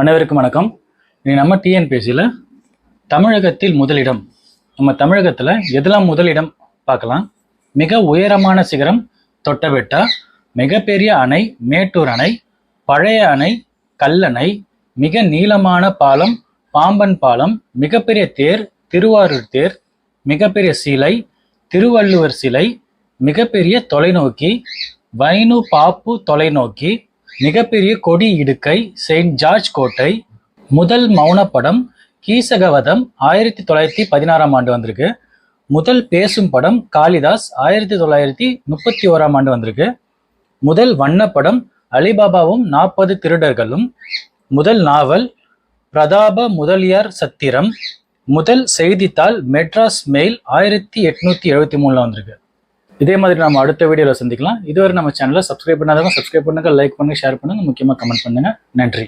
அனைவருக்கும் வணக்கம். இன்னைக்கு நம்ம டிஎன்பிஎஸ்சியில் தமிழகத்தில் முதலிடம் நம்ம தமிழகத்தில் எதெல்லாம் முதலிடம் பார்க்கலாம். மிக உயரமான சிகரம் தொட்டபெட்டா மிகப்பெரிய அணை மேட்டூர் அணை பழைய அணை கல்லணை மிக நீளமான பாலம் பாம்பன் பாலம் மிகப்பெரிய தேர் திருவாரூர் தேர் மிகப்பெரிய சிலை திருவள்ளுவர் சிலை மிகப்பெரிய தொலைநோக்கி வைனு பாப்பு தொலைநோக்கி மிகப்பெரிய கொடி இடுக்கை செயின்ட் ஜார்ஜ் கோட்டை முதல் மௌனப்படம் கீசகவதம் ஆயிரத்தி தொள்ளாயிரத்தி பதினாறாம் ஆண்டு வந்திருக்கு. முதல் பேசும் படம் காளிதாஸ் ஆயிரத்தி தொள்ளாயிரத்தி முப்பத்தி ஓராம் ஆண்டு வந்திருக்கு. முதல் வண்ணப்படம் அலிபாபாவும் நாற்பது திருடர்களும். முதல் நாவல் பிரதாப முதலியார் சத்திரம். முதல் செய்தித்தாள் மெட்ராஸ் மெயில் ஆயிரத்தி எட்நூத்தி எழுபத்தி மூணுல வந்திருக்கு. இதே மாதிரி நம்ம அடுத்த வீடியோவில் சந்திக்கலாம். இதுவரை நம்ம சேனலை சப்ஸ்கிரைப் பண்ணாதவங்க சப்ஸ்கிரைப் பண்ணுங்கள் லைக் பண்ணுங்கள் ஷேர் பண்ணுங்கள் முக்கியமாக கமெண்ட் பண்ணுங்கள் நன்றி.